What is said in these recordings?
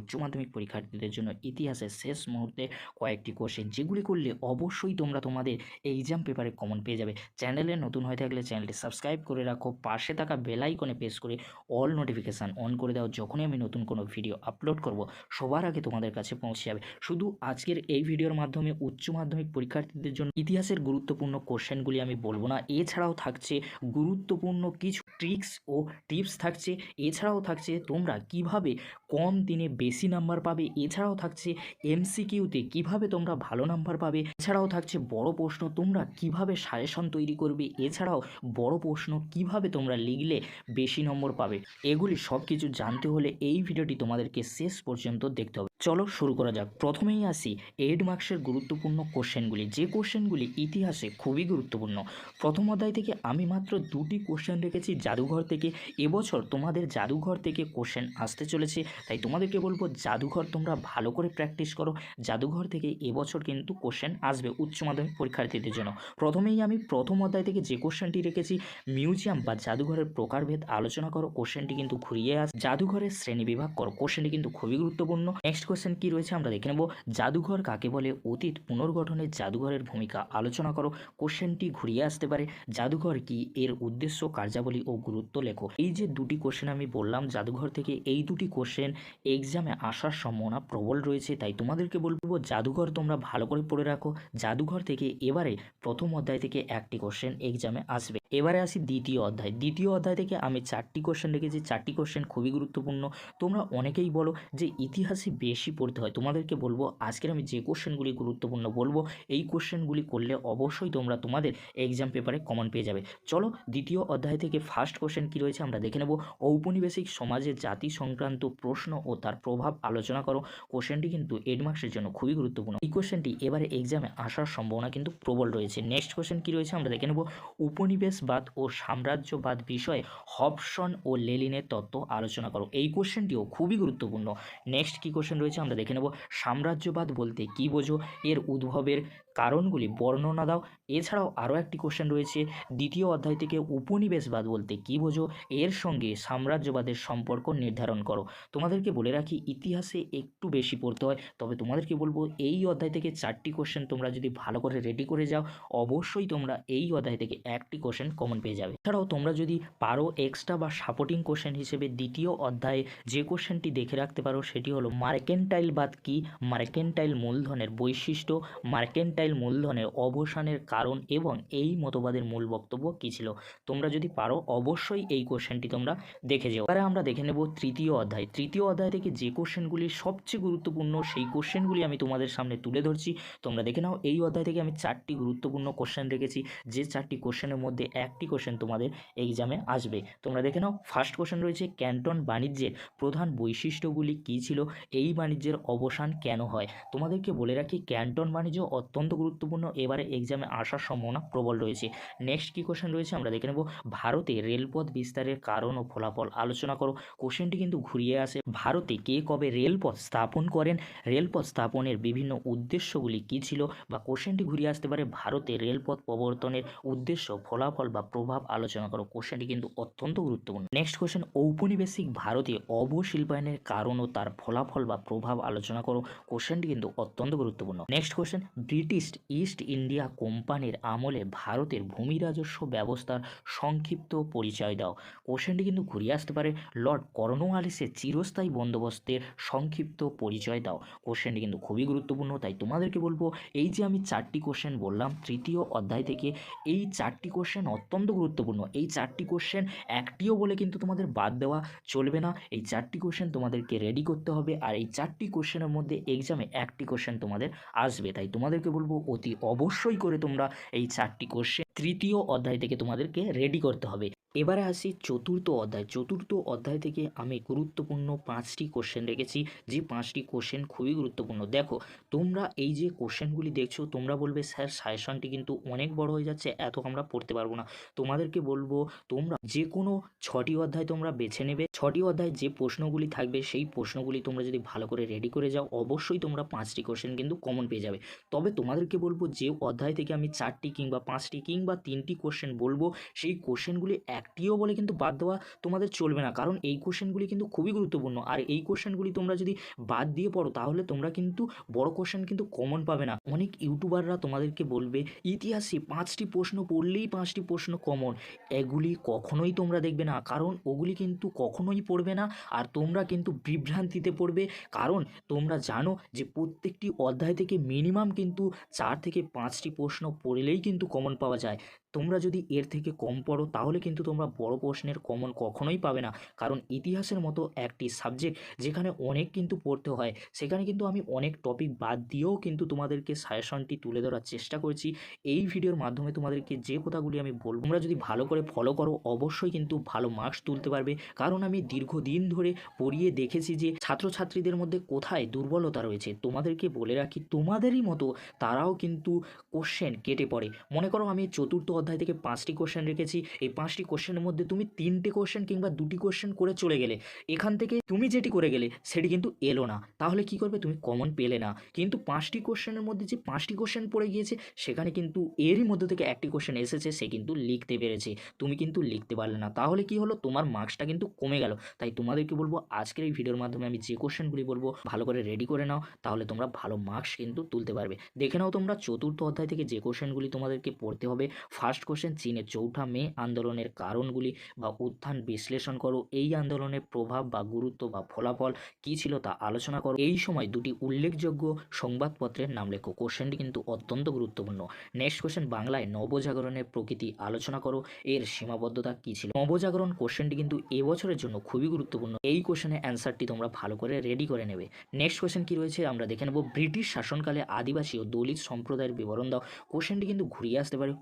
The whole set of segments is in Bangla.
উচ্চ মাধ্যমিক পরীক্ষার্থীদের জন্য ইতিহাসের শেষ মুহূর্তে কয়েকটি কোশ্চেন যেগুলি করলে অবশ্যই তোমরা তোমাদের এক্সাম পেপারে কমন পেয়ে যাবে। চ্যানেলে নতুন হয়ে থাকলে চ্যানেলটি সাবস্ক্রাইব করে রাখো, পাশে থাকা বেল আইকনে প্রেস করে অল নোটিফিকেশান অন করে দাও, যখনই আমি নতুন কোনো ভিডিও আপলোড করব, সবার আগে তোমাদের কাছে পৌঁছে যাবে। শুধু আজকের এই ভিডিওর মাধ্যমে উচ্চ মাধ্যমিক পরীক্ষার্থীদের জন্য ইতিহাসের গুরুত্বপূর্ণ কোশ্চেনগুলি আমি বলব না, এছাড়াও থাকছে গুরুত্বপূর্ণ কিছু ট্রিক্স ও টিপস থাকছে। এছাড়াও থাকছে তোমরা কীভাবে কম দিনে বেশি নাম্বার পাবে? এছাড়াও থাকছে এমসিকিউতে কীভাবে তোমরা ভালো নাম্বার পাবে? এছাড়াও থাকছে বড় প্রশ্ন, তোমরা কীভাবে সাজেশন তৈরি করবে? এছাড়াও বড় প্রশ্ন, কীভাবে তোমরা লিখলে বেশি নম্বর পাবে? এগুলি সব কিছু জানতে হলে এই ভিডিওটি তোমাদেরকে শেষ পর্যন্ত দেখতে হবে। চলো শুরু করা যাক। প্রথমেই আসি এইট মার্কসের গুরুত্বপূর্ণ কোশ্চেনগুলি যে কোশ্চেনগুলি ইতিহাসে খুবই গুরুত্বপূর্ণ। প্রথম অধ্যায় থেকে আমি মাত্র দুটি কোশ্চেন রেখেছি জাদুঘর থেকে এবছর তোমাদের জাদুঘর থেকে কোশ্চেন আসতে চলেছে। তাই তোমাদেরকে বলব, জাদুঘর তোমরা ভালো করে প্র্যাকটিস করো। জাদুঘর থেকে এবছর কিন্তু কোশ্চেন আসবে উচ্চ মাধ্যমিক পরীক্ষার্থীদের জন্য। প্রথমেই আমি প্রথম অধ্যায় থেকে যে কোশ্চেনটি রেখেছি মিউজিয়াম বা জাদুঘরের প্রকারভেদ আলোচনা করো। কোশ্চেনটি কিন্তু ঘুরিয়ে আস, জাদুঘরের শ্রেণি বিভাগ করো। কোশ্চেনটি কিন্তু খুবই গুরুত্বপূর্ণ। নেক্সট কোশ্চেন কি রয়েছে আমরা দেখে নেব। জাদুঘর কাকে বলে? অতীত পুনর্গঠনে জাদুঘরের ভূমিকা আলোচনা করো। কোশ্চেনটি ঘুরিয়ে আসতে পারে। জাদুঘর কি এর উদ্দেশ্য, কার্যাবলী ও গুরুত্ব লেখো। এই যে দুটি কোশ্চেন আমি বললাম, জাদুঘর থেকে এই দুটি কোশ্চেন এক্সামে আসার সম্ভাবনা প্রবল রয়েছে, তাই তোমাদেরকে বলব জাদুঘর তোমরা ভালো করে পড়ে রাখো। জাদুঘর থেকে এবারে প্রথম অধ্যায় থেকে একটি কোশ্চেন এক্সামে আসবে। এবারে আসি দ্বিতীয় অধ্যায়। দ্বিতীয় অধ্যায় থেকে আমি চারটি কোশ্চেন রেখেছি। চারটি কোশ্চেন খুবই গুরুত্বপূর্ণ। তোমরা অনেকেই বলো যে ইতিহাসে বেশি পড়তে হয়। তোমাদেরকে বলব আজকের আমি যে কোশ্চেনগুলি গুরুত্বপূর্ণ বলব, এই কোশ্চেনগুলি করলে অবশ্যই তোমরা তোমাদের এক্সাম পেপারে কমন পেয়ে যাবে। চলো দ্বিতীয় অধ্যায় থেকে ফার্স্ট কোশ্চেন কী রয়েছে আমরা দেখে নেব। ঔপনিবেশিক সমাজে জাতি সংক্রান্ত প্রশ্ন ও তার প্রভাব আলোচনা করো। কোশ্চেনটি কিন্তু এইট মার্কসের জন্য খুবই গুরুত্বপূর্ণ। এই কোশ্চেনটি এবারে এক্সামে আসার সম্ভাবনা কিন্তু প্রবল রয়েছে। নেক্সট কোশ্চেন কী রয়েছে আমরা দেখে নেব। উপনিবেশবাদ ও সাম্রাজ্যবাদ বিষয়ে হবসন ও লেলিনের তত্ত্ব আলোচনা করো। এই কোশ্চেনটিও খুবই গুরুত্বপূর্ণ। নেক্সট কী কোশ্চেন রয়েছে আমরা দেখে নেব। সাম্রাজ্যবাদ বলতে কী বোঝো? এর উদ্ভবের কারণগুলি বর্ণনা দাও। এছাড়াও আরও একটি কোশ্চেন রয়েছে, দ্বিতীয় অধ্যায় থেকে উপনিবেশবাদ বলতে কী বোঝো? এর সঙ্গে সাম্রাজ্যবাদের সম্পর্ক নির্ধারণ করো। তোমাদেরকে বলে রাখি, ইতিহাসে একটু বেশি পড়তে হয়। তবে তোমাদেরকে বলব, এই অধ্যায় থেকে চারটি কোশ্চেন তোমরা যদি ভালো করে রেডি করে যাও, অবশ্যই তোমরা এই অধ্যায় থেকে একটি কোশ্চেন কমন পেয়ে যাবে। এছাড়াও তোমরা যদি পারো এক্সট্রা বা সাপোর্টিং কোশ্চেন হিসেবে দ্বিতীয় অধ্যায়ে যে কোশ্চেনটি দেখে রাখতে পারো, সেটি হলো মার্কেন্টাইল বাদ কি? মার্কেন্টাইল মূলধনের বৈশিষ্ট্য, মার্কেন্টাইল মূলধনের অবসানের কারণ এবং এই মতবাদের মূল বক্তব্য কী ছিল? তোমরা যদি পারো, অবশ্যই এই কোশ্চেনটি তোমরা দেখে যাও। এবারে আমরা দেখে নেব তৃতীয় অধ্যায়। তৃতীয় অধ্যায় থেকে যে কোশ্চেনগুলি সবচেয়ে গুরুত্বপূর্ণ, সেই কোশ্চেনগুলি আমি তোমাদের সামনে তুলে ধরছি। তোমরা দেখে নাও, এই অধ্যায় থেকে আমি চারটি গুরুত্বপূর্ণ কোশ্চেন রেখেছি। যে চারটি কোশ্চেনের মধ্যে একটি কোশ্চেন তোমাদের এক্সামে আসবে। তোমরা দেখে নাও ফার্স্ট কোশ্চেন রয়েছে, ক্যান্টন বাণিজ্যের প্রধান বৈশিষ্ট্যগুলি কী ছিল? এই বাণিজ্যের অবসান কেন হয়? তোমাদেরকে বলে রাখি, ক্যান্টন বাণিজ্য অত্যন্ত গুরুত্বপূর্ণ। এবারে এক্সামে আসার সম্ভাবনা প্রবল রয়েছে। নেক্সট কী কোশ্চেন রয়েছে আমরা দেখে নেব। ভারতে রেলপথ বিস্তারের কারণ ও ফলাফল। আলোচনা করো। কোশ্চেনটি কিন্তু ঘুরিয়ে আসে। ভারতে কে কবে রেলপথ স্থাপন করেন? রেলপথ স্থাপনের বিভিন্ন উদ্দেশ্যগুলি কী ছিল? বা কোশ্চেনটি ঘুরিয়ে আসতে পারে ভারতে রেলপথ প্রবর্তনের উদ্দেশ্য, ফলাফল বা প্রভাব আলোচনা করো। কোশ্চেনটি কিন্তু অত্যন্ত গুরুত্বপূর্ণ। নেক্সট কোশ্চেন ঔপনিবেশিক ভারতে অবশিল্পায়নের কারণ ও তার ফলাফল বা প্রভাব আলোচনা করো। কোশ্চেনটি কিন্তু অত্যন্ত গুরুত্বপূর্ণ। Next question British East India কোম্পানির আমলে ভারতের ভূমি রাজস্ব ব্যবস্থার সংক্ষিপ্ত পরিচয় দাও। কোশ্চেনটি কিন্তু ঘুরিয়ে আসতে পারে। লর্ড কর্নওয়ালিসের চিরস্থায়ী বন্দোবস্তের সংক্ষিপ্ত পরিচয় দাও। কোশ্চেনটি কিন্তু খুবই গুরুত্বপূর্ণ, তাই তোমাদেরকে বলব, এই যে আমি চারটি কোশ্চেন বললাম, তৃতীয় অধ্যায় থেকে এই চারটি কোশ্চেন অত্যন্ত গুরুত্বপূর্ণ। এই চারটি কোশ্চেন একটিও বলে কিন্তু তোমাদের বাদ দেওয়া চলবে না। এই চারটি কোশ্চেন তোমাদেরকে রেডি করতে হবে। আর এই চারটি কোশ্চেনের মধ্যে এক্সামে একটি কোশ্চেন তোমাদের আসবে। তাই তোমাদেরকে বলব অতি অবশ্যই করে তোমরা এই চারটি কোশ্চেন তৃতীয় অধ্যায় থেকে তোমাদেরকে রেডি করতে হবে। এবারে আসি চতুর্থ অধ্যায়। চতুর্থ অধ্যায় থেকে আমি গুরুত্বপূর্ণ পাঁচটি কোশ্চেন রেখেছি। যে পাঁচটি কোশ্চেন খুবই গুরুত্বপূর্ণ। দেখো, তোমরা এই যে কোশ্চেনগুলি দেখছ, তোমরা বলবে, স্যার সাজেশনটি কিন্তু অনেক বড় হয়ে যাচ্ছে, এত আমরা পড়তে পারব না। তোমাদেরকে বলব, তোমরা যে কোনো ছটি অধ্যায় তোমরা বেছে নেবে। ছটি অধ্যায় যে প্রশ্নগুলি থাকবে, সেই প্রশ্নগুলি তোমরা যদি ভালো করে রেডি করে যাও, অবশ্যই তোমরা পাঁচটি কোশ্চেন কিন্তু কমন পেয়ে যাবে। তবে তোমাদেরকে বলব, যে অধ্যায় থেকে আমি চারটি কিংবা পাঁচটি কিংবা তিনটি কোশ্চেন বলব, সেই কোশ্চেনগুলি একটিও বলে কিন্তু বাদ দেওয়া তোমাদের চলবে না। কারণ এই কোশ্চেনগুলি কিন্তু খুবই গুরুত্বপূর্ণ। আর এই কোশ্চেনগুলি তোমরা যদি বাদ দিয়ে পড়ো, তাহলে তোমরা কিন্তু বড় কোশ্চেন কিন্তু কমন পাবে না। অনেক ইউটিউবাররা তোমাদেরকে বলবে, ইতিহাসে পাঁচটি প্রশ্ন পড়লেই পাঁচটি প্রশ্ন কমন এগুলি কখনোই তোমরা দেখবে না। কারণ ওগুলি কিন্তু কখনোই পড়বে না আর তোমরা কিন্তু বিভ্রান্তিতে পড়বে। কারণ তোমরা জানো যে প্রত্যেকটি অধ্যায় থেকে মিনিমাম কিন্তু চার থেকে পাঁচটি প্রশ্ন পড়লেই কিন্তু কমন পাওয়া যায়। তোমরা যদি এর থেকে কম পড়ো, তাহলে কিন্তু তোমরা বড় প্রশ্নের কমন কখনোই পাবে না। কারণ ইতিহাসের মতো একটি সাবজেক্ট যেখানে অনেক কিন্তু পড়তে হয়, সেখানে কিন্তু আমি অনেক টপিক বাদ দিয়েও কিন্তু তোমাদেরকে সাজেশনটি তুলে ধরার চেষ্টা করছি। এই ভিডিওর মাধ্যমে তোমাদেরকে যে কথাগুলি আমি বলব, তোমরা যদি ভালো করে ফলো করো, অবশ্যই কিন্তু ভালো মার্কস তুলতে পারবে। কারণ আমি দীর্ঘদিন ধরে পড়িয়ে দেখেছি যে ছাত্রছাত্রীদের মধ্যে কোথায় দুর্বলতা রয়েছে, তোমাদেরকে বলে রাখি, তোমাদেরই মতো তারাও কিন্তু কোশ্চেন কেটে পড়ে। মনে করো আমি চতুর্থ অধ্যায় থেকে পাঁচটি কোশ্চেন রেখেছি। এই পাঁচটি কোশ্চেনের মধ্যে তুমি তিনটে কোশ্চেন কিংবা দুটি কোশ্চেন করে চলে গেলে, এখান থেকে তুমি যেটি করে গেলে সেটি কিন্তু এলো না। তাহলে কি করবে? তুমি কমন পেলে না। কিন্তু পাঁচটি কোশ্চেনের মধ্যে যে পাঁচটি কোশ্চেন পড়ে গিয়েছে, সেখানে কিন্তু এরই মধ্যে থেকে একটি কোশ্চেন এসেছে, সে কিন্তু লিখতে পেরেছে। তুমি কিন্তু লিখতে পারলে না। তাহলে কি হলো? তোমার মার্কসটা কিন্তু কমে গেল। তাই তোমাদেরকে বলব, আজকের এই ভিডিওর মাধ্যমে আমি যে কোশ্চেনগুলি বলব, ভালো করে রেডি করে নাও। তাহলে তোমরা ভালো মার্কস কিন্তু তুলতে পারবে। দেখে নাও তোমরা, চতুর্থ অধ্যায় থেকে যে কোশ্চেনগুলি তোমাদেরকে পড়তে হবে ফার্স্ট কোশ্চেন, চীনের চৌঠা মে আন্দোলনের কারণগুলি বা উত্থান বিশ্লেষণ করো। এই আন্দোলনের প্রভাব বা গুরুত্ব বা ফলাফল কী ছিল তা আলোচনা করো। এই সময় দুটি উল্লেখযোগ্য সংবাদপত্রের নাম লেখো। কোশ্চেনটি কিন্তু অত্যন্ত গুরুত্বপূর্ণ। নেক্সট কোশ্চেন, বাংলায় নবজাগরণের প্রকৃতি আলোচনা করো। এর সীমাবদ্ধতা কী ছিল? নবজাগরণ কোশ্চেনটি কিন্তু এবছরের জন্য খুবই গুরুত্বপূর্ণ। এই কোশ্চেনের অ্যান্সারটি তোমরা ভালো করে রেডি করে নেবে। নেক্সট কোশ্চেন কি রয়েছে? আমরা দেখে নেব। ব্রিটিশ শাসনকালে আদিবাসী ও দলিত সম্প্রদায়ের বিবরণ দাও। কোশ্চেনটি কিন্তু ঘুরিয়ে আসতে পারে।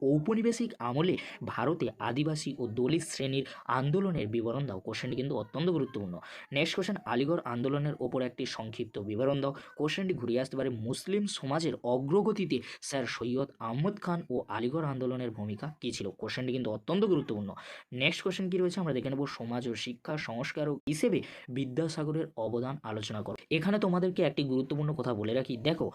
ঔপনিবেশিক আমলে ভারতে আদিবাসী ও দলিত শ্রেণির আন্দোলনের বিবরণ দাও। কোশ্চেনটি কিন্তু অত্যন্ত গুরুত্বপূর্ণ। নেক্সট কোশ্চেন আলিগড় আন্দোলনের ওপর একটি সংক্ষিপ্ত বিবরণ দাও। কোশ্চেনটি ঘুরিয়ে আসতে পারে, মুসলিম সমাজের অগ্রগতিতে স্যার সৈয়দ আহমদ খান ও আলিগড় আন্দোলনের ভূমিকা কী ছিল? কোশ্চেনটি কিন্তু অত্যন্ত গুরুত্বপূর্ণ। নেক্সট কোশ্চেন কি রয়েছে, আমরা দেখে নেব। সমাজ ও শিক্ষা সংস্কারক হিসেবে বিদ্যাসাগরের অবদান আলোচনা করো। এখানে তোমাদেরকে একটি গুরুত্বপূর্ণ কথা বলে রাখি। দেখো,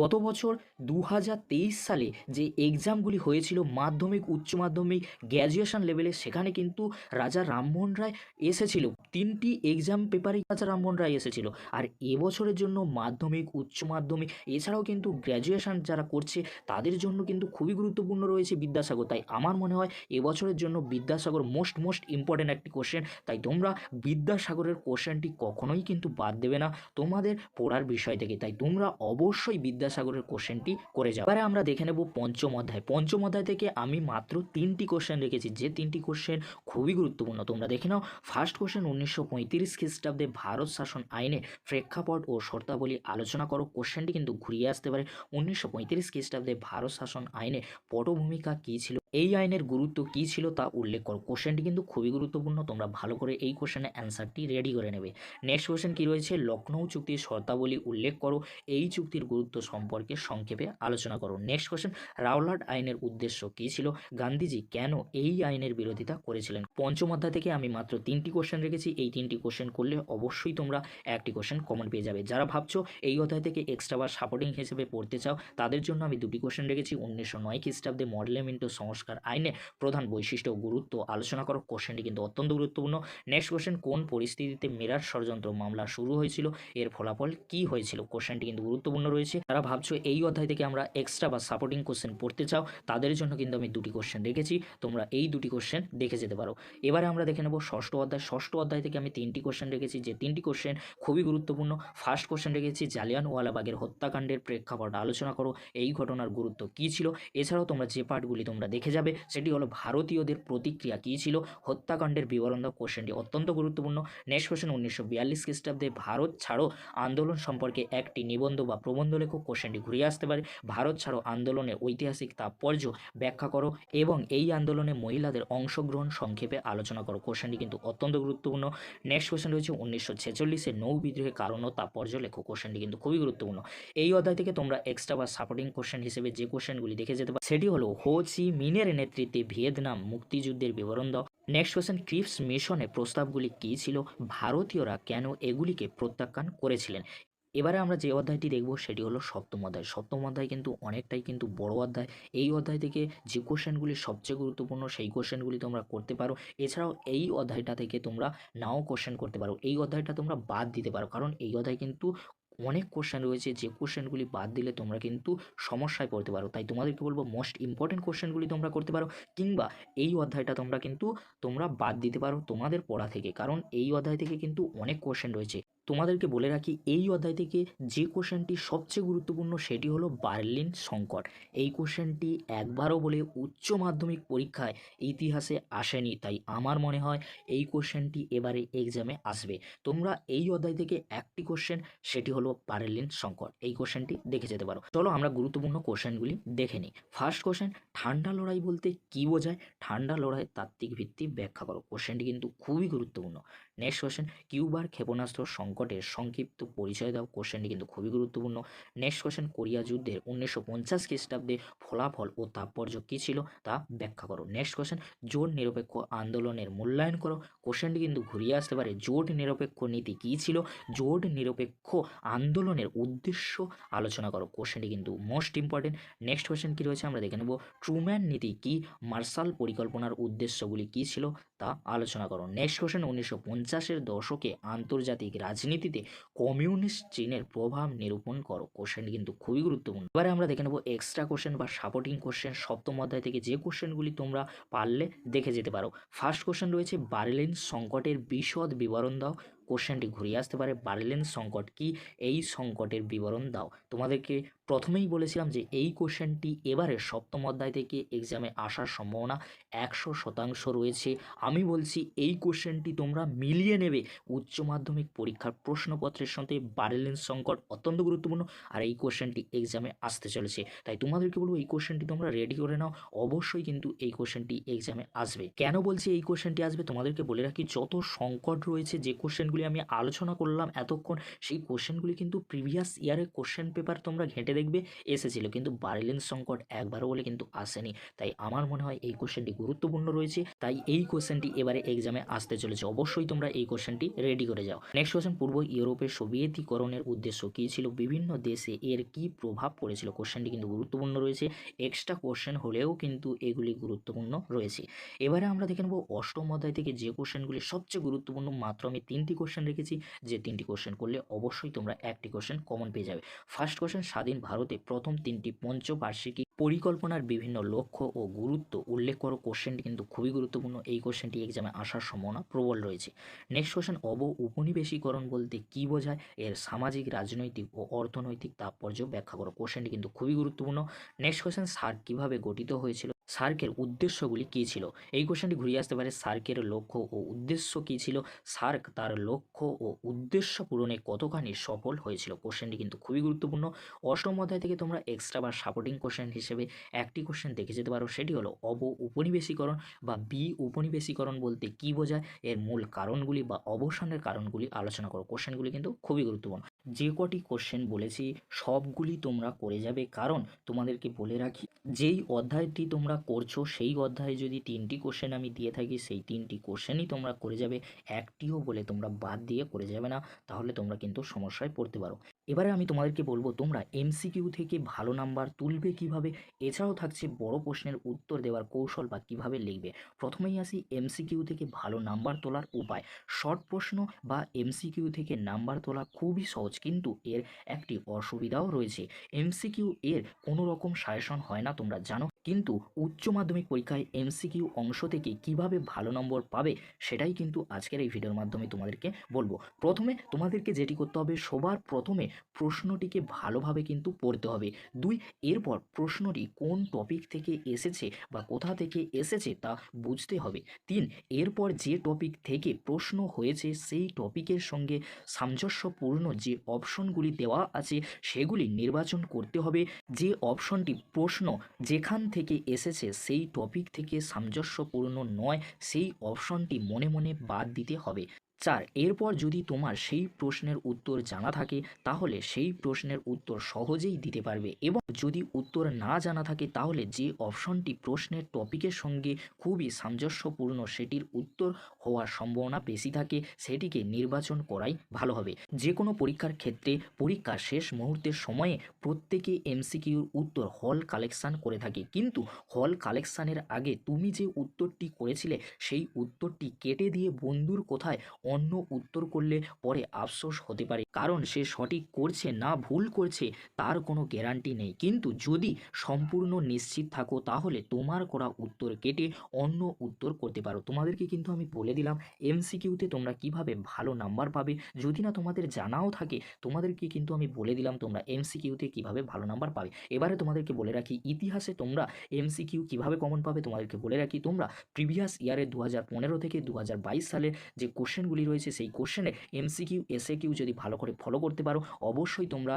গত বছর দু হাজার তেইশ সালে যে এক্সামগুলি হয়েছিল মাধ্যমিক উচ্চ মাধ্যমিক গ্র্যাজুয়েশন লেভেলে সেখানে কিন্তু রাজা রামমোহন রায় এসেছিল। তিনটি এক্সাম পেপারে রাজা রামমোহন রায় এসেছিল। আর এবছরের জন্য মাধ্যমিক, উচ্চ মাধ্যমিক, এছাড়াও কিন্তু গ্র্যাজুয়েশন যারা করছে, তাদের জন্য কিন্তু খুবই গুরুত্বপূর্ণ রয়েছে বিদ্যাসাগর। তাই আমার মনে হয় এবছরের জন্য বিদ্যাসাগর মোস্ট মোস্ট ইম্পর্ট্যান্ট একটি কোশ্চেন তাই তোমরা বিদ্যাসাগরের কোশ্চেনটি কখনোই কিন্তু বাদ দেবে না তোমাদের পড়ার বিষয় থেকে। তাই তোমরা অবশ্যই বিদ্যাসাগরের কোশ্চেনটি করে যাও। এবারে আমরা দেখে নেব পঞ্চম অধ্যায়। পঞ্চম অধ্যায় থেকে আমি মাত্র তিনটি কোশ্চেন রেখেছি। যে তিনটি কোশ্চেন খুবই গুরুত্বপূর্ণ। তোমরা দেখে নাও ফার্স্ট কোশ্চেন উনিশশো পঁয়ত্রিশ খ্রিস্টাব্দে ভারত শাসন আইনে প্রেক্ষাপট ও শর্তাবলী আলোচনা করো। কোশ্চেনটি কিন্তু ঘুরিয়ে আসতে পারে। উনিশশো পঁয়ত্রিশ খ্রিস্টাব্দে ভারত শাসন আইনে পটভূমিকা কী ছিল? এই আইনের গুরুত্ব কী ছিল তা উল্লেখ করো। কোশ্চেনটি কিন্তু খুবই গুরুত্বপূর্ণ, তোমরা ভালো করে এই কোশ্চেনের অ্যান্সারটি রেডি করে নেবে। নেক্সট কোশ্চেন কী রয়েছে? লখনৌ চুক্তির শর্তাবলী উল্লেখ করো। এই চুক্তির গুরুত্ব সম্পর্কে সংক্ষেপে আলোচনা করো। নেক্সট কোশ্চেন রাওলাট আইনের উদ্দেশ্য কী ছিল? গান্ধীজি কেন এই আইনের বিরোধিতা করেছিলেন? পঞ্চম অধ্যায় থেকে আমি মাত্র তিনটি কোশ্চেন রেখেছি। এই তিনটি কোশ্চেন করলে অবশ্যই তোমরা একটি কোশ্চেন কমন পেয়ে যাবে। যারা ভাবছ এই অধ্যায় থেকে এক্সট্রা বা সাপোর্টিং হিসেবে পড়তে চাও, তাদের জন্য আমি দুটি কোশ্চেন রেখেছি। উনিশশো নয় খ্রিস্টাব্দে মডেলেমেন্টো সংস্কার আইনে প্রধান বৈশিষ্ট্য ও গুরুত্ব আলোচনা করো। কোশ্চেনটি কিন্তু অত্যন্ত গুরুত্বপূর্ণ। নেক্সট কোশ্চেন কোন পরিস্থিতিতে মেরার ষড়যন্ত্র মামলা শুরু হয়েছিল? এর ফলাফল কি হয়েছিল? কোশ্চেনটি কিন্তু গুরুত্বপূর্ণ রয়েছে। তারা ভাবছ এই অধ্যায় থেকে আমরা এক্সট্রা বা সাপোর্টিং কোশ্চেন পড়তে চাও, তাদের জন্য কিন্তু আমি দুটি কোশ্চেন রেখেছি তোমরা এই দুটি কোশ্চেন দেখে যেতে পারো। এবারে আমরা দেখে নেব ষষ্ঠ অধ্যায়। ষষ্ঠ অধ্যায় থেকে আমি তিনটি কোশ্চেন রেখেছি। যে তিনটি কোশ্চেন খুবই গুরুত্বপূর্ণ। ফার্স্ট কোশ্চেন রেখেছি জালিয়ানওয়ালাবাগের হত্যাকাণ্ডের প্রেক্ষাপট আলোচনা করো। এই ঘটনার গুরুত্ব কী ছিল? এছাড়াও তোমরা যে পার্টগুলি তোমরা দেখে যাবে। সেটি হলো ভারতীয়দের প্রতিক্রিয়া কী ছিল? হত্যাকাণ্ডের বিবরণ কোশ্চেনটি অত্যন্ত গুরুত্বপূর্ণ। নেক্সট কোশ্চেন উনিশশো বিয়াল্লিশ খ্রিস্টাব্দে ভারত ছাড়ো আন্দোলন সম্পর্কে একটি নিবন্ধ বা প্রবন্ধ লেখক কোশ্চেনটি ঘুরিয়ে আসতে পারে। ভারত ছাড়ো আন্দোলনের ঐতিহাসিক তাৎপর্য ব্যাখ্যা করো এবং এই আন্দোলনে মহিলাদের অংশগ্রহণ সংক্ষেপে আলোচনা করো। কোশ্চেনটি কিন্তু অত্যন্ত গুরুত্বপূর্ণ। নেক্সট কোশ্চেন রয়েছে, উনিশশো ছেচল্লিশে নৌ বিদ্রোহের কারণ ও তাৎপর্য লেখো। কোশ্চেনটি কিন্তু খুবই গুরুত্বপূর্ণ। এই অধ্যায় থেকে তোমরা এক্সট্রা বা সাপোর্টিং কোশ্চেন হিসেবে যে কোশ্চেনগুলি দেখে যেতে পারো, সেটি হলো হো চি মিনের নেতৃত্বে ভিয়েতনাম মুক্তিযুদ্ধের বিবরণ দাও। নেক্সট কোশ্চেন ক্রিপস মিশনে প্রস্তাবগুলি কী ছিল? ভারতীয়রা কেন এগুলিকে প্রত্যাখ্যান করেছিলেন? এবারে আমরা যে অধ্যায়টি দেখব সেটি হলো সপ্তম অধ্যায়। সপ্তম অধ্যায় কিন্তু অনেকটাই কিন্তু বড় অধ্যায়। এই অধ্যায় থেকে যে কোশ্চেনগুলি সবচেয়ে গুরুত্বপূর্ণ, সেই কোশ্চেনগুলি তোমরা করতে পারো। এছাড়াও এই অধ্যায়টা থেকে তোমরা নাও কোশ্চেন করতে পারো। এই অধ্যায়টা তোমরা বাদ দিতে পারো। কারণ এই অধ্যায় কিন্তু অনেক কোশ্চেন রয়েছে, যে কোশ্চেনগুলি বাদ দিলে তোমরা কিন্তু সমস্যায় পড়তে পারো। তাই তোমাদেরকে বলব মোস্ট ইম্পর্টেন্ট কোশ্চেনগুলি তোমরা করতে পারো, কিংবা এই অধ্যায়টা তোমরা কিন্তু তোমরা বাদ দিতে পারো তোমাদের পড়া থেকে। কারণ এই অধ্যায় থেকে কিন্তু অনেক কোশ্চেন রয়েছে। তোমাদেরকে বলে রাখি, এই অধ্যায় থেকে যে কোশ্চেনটি সবচেয়ে গুরুত্বপূর্ণ সেটি হলো বার্লিন সংকট। এই কোশ্চেনটি একবারও বলে উচ্চ মাধ্যমিক পরীক্ষায় ইতিহাসে আসেনি, তাই আমার মনে হয় এই কোশ্চেনটি এবারে এক্সামে আসবে। তোমরা এই অধ্যায় থেকে একটি কোশ্চেন সেটি হলো বার্লিন সংকট। এই কোশ্চেনটি দেখে যেতে পারো। চলো আমরা গুরুত্বপূর্ণ কোশ্চেনগুলি দেখে নিই। ফার্স্ট কোশ্চেন ঠান্ডা লড়াই বলতে কী বোঝায়? ঠান্ডা লড়াই তাত্ত্বিক ভিত্তি ব্যাখ্যা করো। কোশ্চেনটি কিন্তু খুবই গুরুত্বপূর্ণ। নেক্সট কোশ্চেন কিউবার ক্ষেপণাস্ত্র সংকটের সংক্ষিপ্ত পরিচয় দাও কোশ্চেনটি কিন্তু খুবই গুরুত্বপূর্ণ। নেক্সট কোশ্চেন কোরিয়া যুদ্ধের উনিশশো পঞ্চাশ খ্রিস্টাব্দে ফলাফল ও তাৎপর্য কী ছিল তা ব্যাখ্যা করো। নেক্সট কোশ্চেন জোট নিরপেক্ষ আন্দোলনের মূল্যায়ন করো। কোশ্চেনটি কিন্তু ঘুরিয়ে আসতে পারে, জোট নিরপেক্ষ নীতি কী ছিল? জোট নিরপেক্ষ আন্দোলনের উদ্দেশ্য আলোচনা করো। কোশ্চেনটি কিন্তু মোস্ট ইম্পর্টেন্ট নেক্সট কোশ্চেন কী রয়েছে? আমরা দেখে নেব। ট্রুম্যান নীতি কী? মার্শাল পরিকল্পনার উদ্দেশ্যগুলি কী ছিল? তা আলোচনা করো। নেক্সট কোশ্চেন উনিশশো পঞ্চাশের দশকে আন্তর্জাতিক রাজনীতিতে কমিউনিস্ট চীনের প্রভাব নিরূপণ করো। কোশ্চেনটি কিন্তু খুবই গুরুত্বপূর্ণ। এবারে আমরা দেখে নেব এক্সট্রা কোশ্চেন বা সাপোর্টিং কোশ্চেন সপ্তম অধ্যায় থেকে যে কোশ্চেনগুলি তোমরা পারলে দেখে যেতে পারো। ফার্স্ট কোশ্চেন রয়েছে, বার্লিন সংকটের বিশদ বিবরণ দাও। কোশ্চেনটি ঘুরিয়ে আসতে পারে, বার্লিন সংকট কি? এই সংকটের বিবরণ দাও। তোমাদেরকে প্রথমেই বলেছিলাম যে এই কোশ্চেনটি এবারে সপ্তম অধ্যায় থেকে এক্সামে আসার সম্ভাবনা একশো শতাংশ রয়েছে। আমি বলছি এই কোশ্চেনটি তোমরা মিলিয়ে নেবে উচ্চ মাধ্যমিক পরীক্ষার প্রশ্নপত্রের সাথে বার্লিন সংকট অত্যন্ত গুরুত্বপূর্ণ আর এই কোশ্চেনটি এক্সামে আসতে চলেছে। তাই তোমাদেরকে বলব এই কোশ্চেনটি তোমরা রেডি করে নাও। অবশ্যই কিন্তু এই কোশ্চেনটি এক্সামে আসবে। কেন বলছি এই কোশ্চেনটি আসবে? তোমাদেরকে বলে রাখি, যত সংকট রয়েছে, যে কোশ্চেনগুলি আমি আলোচনা করলাম এতক্ষণ, সেই কোশ্চেনগুলি কিন্তু প্রিভিয়াস ইয়ারের কোশ্চেন পেপার তোমরা ঘেঁটে দেখবে এসেছিল। কিন্তু বার্লিন সংকট একবারও বলে কিন্তু আসেনি। তাই আমার মনে হয় এই কোশ্চেনটি গুরুত্বপূর্ণ রয়েছে। তাই এই কোশ্চেনটি এবারে এক্সামে আসতে চলেছে। অবশ্যই তোমরা এই কোশ্চেনটি রেডি করে যাও। নেক্সট কোশ্চেন পূর্ব ইউরোপের সোভিয়েতিকরণের উদ্দেশ্য কী ছিল? বিভিন্ন দেশে এর কি প্রভাব পড়েছিল? কোশ্চেনটি কিন্তু গুরুত্বপূর্ণ রয়েছে। এক্সট্রা কোশ্চেন হলেও কিন্তু এগুলি গুরুত্বপূর্ণ রয়েছে। এবারে আমরা দেখে নেব অষ্টম অধ্যায় থেকে যে কোশ্চেনগুলি সবচেয়ে গুরুত্বপূর্ণ, মাত্র আমি তিনটি কোশ্চেন রেখেছি। যে তিনটি কোশ্চেন করলে অবশ্যই তোমরা একটি কোশ্চেন কমন পেয়ে যাবে। ফার্স্ট কোশ্চেন স্বাধীন ভারতে প্রথম তিনটি পঞ্চবার্ষিকী পরিকল্পনার বিভিন্ন লক্ষ্য ও গুরুত্ব উল্লেখ করো কোশ্চেনটি কিন্তু খুবই গুরুত্বপূর্ণ। এই কোশ্চেনটি এক্সামে আসার সম্ভাবনা প্রবল রয়েছে। নেক্সট কোশ্চেন অব উপনিবেশীকরণ বলতে কি বোঝায়? এর সামাজিক, রাজনৈতিক ও অর্থনৈতিক তাৎপর্য ব্যাখ্যা করো। কোশ্চেনটি কিন্তু খুবই গুরুত্বপূর্ণ। নেক্সট কোশ্চেন সার্ক কীভাবে গঠিত হয়েছিল? সার্কের উদ্দেশ্যগুলি কী ছিল? এই কোশ্চেনটি ঘুরিয়ে আসতে পারে, সার্কের লক্ষ্য ও উদ্দেশ্য কী ছিল? সার্ক তার লক্ষ্য ও উদ্দেশ্য পূরণে কতখানি সফল হয়েছিল? কোশ্চেনটি কিন্তু খুবই গুরুত্বপূর্ণ। অষ্টম অধ্যায় থেকে তোমরা এক্সট্রা বা সাপোর্টিং কোশ্চেন হিসেবে একটি কোশ্চেন দেখে যেতে পারো। সেটি হলো অব উপনিবেশীকরণ বা বি উপনিবেশীকরণ বলতে কী বোঝায়? এর মূল কারণগুলি বা অবসানের কারণগুলি আলোচনা করো। কোশ্চেনগুলি কিন্তু খুবই গুরুত্বপূর্ণ। যে কটি কোশ্চেন বলেছি, সবগুলি তোমরা করে যাবে। কারণ তোমাদেরকে বলে রাখি, যেই অধ্যায়টি তোমরা করছ, সেই অধ্যায়ে যদি তিনটি কোশ্চেন আমি দিয়ে থাকি, সেই তিনটি কোশ্চেনই তোমরা করে যাবে। একটিও বলে তোমরা বাদ দিয়ে করে যাবে না। তাহলে তোমরা কিন্তু সমস্যায় পড়তে পারো। এবারে আমি তোমাদেরকে বলব, তোমরা এমসিকিউ থেকে ভালো নাম্বার তুলবে কীভাবে? এছাড়াও থাকছে বড় প্রশ্নের উত্তর দেওয়ার কৌশল বা কীভাবে লিখবে? প্রথমেই আসি এমসিকিউ থেকে ভালো নাম্বার তোলার উপায়। শর্ট প্রশ্ন বা এমসিকিউ থেকে নাম্বার তোলা খুবই সহজ, কিন্তু এর একটি অসুবিধাও রয়েছে। এমসিকিউ এর কোনো রকম সাজেশন হয় না, তোমরা জানো, কিন্তু উচ্চ মাধ্যমিক পরীক্ষায় এমসিকিউ অংশ থেকে কীভাবে ভালো নম্বর পাবে, সেটাই কিন্তু আজকের এই ভিডিওর মাধ্যমে তোমাদেরকে বলব। প্রথমে তোমাদেরকে যেটি করতে হবে, সবার প্রথমে প্রশ্নটিকে ভালোভাবে কিন্তু পড়তে হবে। দুই, এরপর প্রশ্নটি কোন টপিক থেকে এসেছে বা কোথা থেকে এসেছে তা বুঝতে হবে। তিন, এরপর যে টপিক থেকে প্রশ্ন হয়েছে সেই টপিকের সঙ্গে সামঞ্জস্যপূর্ণ যে অপশনগুলি দেওয়া আছে সেগুলি নির্বাচন করতে হবে। যে অপশনটি প্রশ্ন যেখান থেকে এসেছে সেই টপিক থেকে সামঞ্জস্যপূর্ণ নয়, সেই অপশনটি মনে মনে বাদ দিতে হবে। চার এরপর যদি তোমার সেই প্রশ্নের উত্তর জানা থাকে তাহলে সেই প্রশ্নের উত্তর সহজেই দিতে পারবে এবং যদি উত্তর না জানা থাকে তাহলে যে অপশনটি প্রশ্নের টপিকের সঙ্গে খুবই সামঞ্জস্যপূর্ণ সেটির উত্তর হওয়ার সম্ভাবনা বেশি থাকে সেটিকে নির্বাচন করাই ভালো হবে। যে কোনো পরীক্ষার ক্ষেত্রে পরীক্ষার শেষ মুহূর্তের সময়ে প্রত্যেকে এমসিকিউর উত্তর হল কালেকশান করে থাকে। কিন্তু হল কালেকশানের আগে তুমি যে উত্তরটি করেছিলে সেই উত্তরটি কেটে দিয়ে বন্ধুর কোথায় অন্য উত্তর করলে পরে আফসোস হতে পারে। কারণ সে সঠিক করছে না ভুল করছে, তার কোনো গ্যারান্টি নেই। কিন্তু যদি সম্পূর্ণ নিশ্চিত থাকো, তাহলে তোমার করা উত্তর কেটে অন্য উত্তর করতে পারো। তোমাদেরকে কিন্তু আমি বলে দিলাম এমসিকিউতে তোমরা কীভাবে ভালো নাম্বার পাবে। যদি না তোমাদের জানাও থাকে, তোমাদেরকে কিন্তু আমি বলে দিলাম তোমরা এমসিকিউতে কীভাবে ভালো নাম্বার পাবে। এবারে তোমাদেরকে বলে রাখি, ইতিহাসে তোমরা এমসিকিউ কীভাবে কমন পাবে, তোমাদেরকে বলে রাখি। তোমরা প্রিভিয়াস ইয়ারে দু হাজার পনেরো থেকে দু সালের যে কোশ্চেনগুলি রয়েছে সেই কোশ্চেনে এমসিকিউ এসএ কিউ যদি ভালো করে ফলো করতে পারো অবশ্যই তোমরা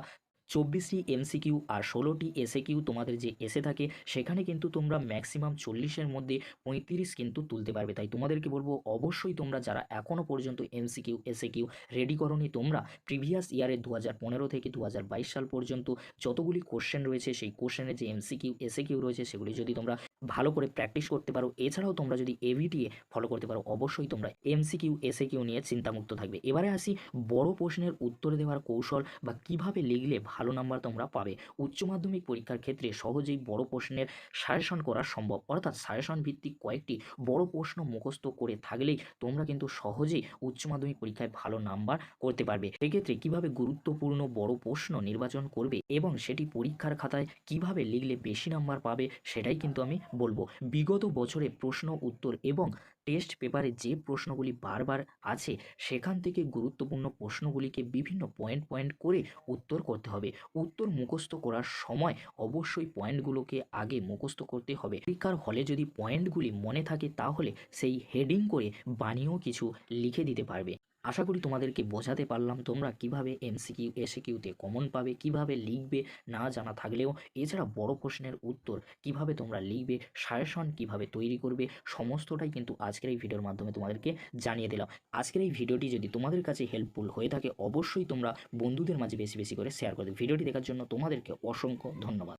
চব্বিশটি এমসিকিউ আর ষোলোটি এসে কিউ তোমাদের যে এসে থাকে, সেখানে কিন্তু তোমরা ম্যাক্সিমাম চল্লিশের মধ্যে পঁয়ত্রিশ কিন্তু তুলতে পারবে। তাই তোমাদেরকে বলব, অবশ্যই তোমরা যারা এখনও পর্যন্ত এমসিকিউ এসে কিউ রেডি করনি, তোমরা প্রিভিয়াস ইয়ারে দু পনেরো থেকে দু হাজার বাইশ সাল পর্যন্ত যতগুলি কোশ্চেন রয়েছে, সেই কোশ্চেনের যে এমসিকিউ এসে কিউ রয়েছে, সেগুলি যদি তোমরা ভালো করে প্র্যাকটিস করতে পারো, এছাড়াও তোমরা যদি এভিটিএ ফলো করতে পারো, অবশ্যই তোমরা এমসিকিউ এসে কিউ নিয়ে চিন্তামুক্ত থাকবে। এবারে আসি বড় প্রশ্নের উত্তর দেওয়ার কৌশল বা কীভাবে লিখলে ভালো নাম্বার তোমরা পাবে। উচ্চ মাধ্যমিক পরীক্ষার ক্ষেত্রে সহজেই বড় প্রশ্নের সাজেশন করা সম্ভব। অর্থাৎ সাজেশন ভিত্তিক কয়েকটি বড় প্রশ্ন মুখস্থ করে থাকলেই তোমরা কিন্তু সহজেই উচ্চ মাধ্যমিক পরীক্ষায় ভালো নাম্বার করতে পারবে। সেক্ষেত্রে কীভাবে গুরুত্বপূর্ণ বড় প্রশ্ন নির্বাচন করবে এবং সেটি পরীক্ষার খাতায় কীভাবে লিখলে বেশি নাম্বার পাবে, সেটাই কিন্তু আমি বলব। বিগত বছরে প্রশ্ন, উত্তর এবং টেস্ট পেপারে যে প্রশ্নগুলি বারবার আছে, সেখান থেকে গুরুত্বপূর্ণ প্রশ্নগুলিকে বিভিন্ন পয়েন্ট পয়েন্ট করে উত্তর করতে হবে। উত্তর মুখস্থ করার সময় অবশ্যই পয়েন্টগুলোকে আগে মুখস্থ করতে হবে। পরীক্ষার হলে যদি পয়েন্টগুলি মনে থাকে, তাহলে সেই হেডিং করে বানিয়েও কিছু লিখে দিতে পারবে। আশা করি তোমাদেরকে বোঝাতে পারলাম তোমরা কীভাবে এমসিকিউ এসিকিউতে কমন পাবে, কীভাবে লিখবে না জানা থাকলেও। এছাড়া বড় প্রশ্নের উত্তর কীভাবে তোমরা লিখবে সাজেশন কীভাবে তৈরি করবে, সমস্তটাই কিন্তু আজকের এই ভিডিওর মাধ্যমে তোমাদেরকে জানিয়ে দিলাম। আজকের এই ভিডিওটি যদি তোমাদের কাছে হেল্পফুল হয়ে থাকে, অবশ্যই তোমরা বন্ধুদের মাঝে বেশি বেশি করে শেয়ার করে ভিডিওটি দেখার জন্য তোমাদেরকে অসংখ্য ধন্যবাদ।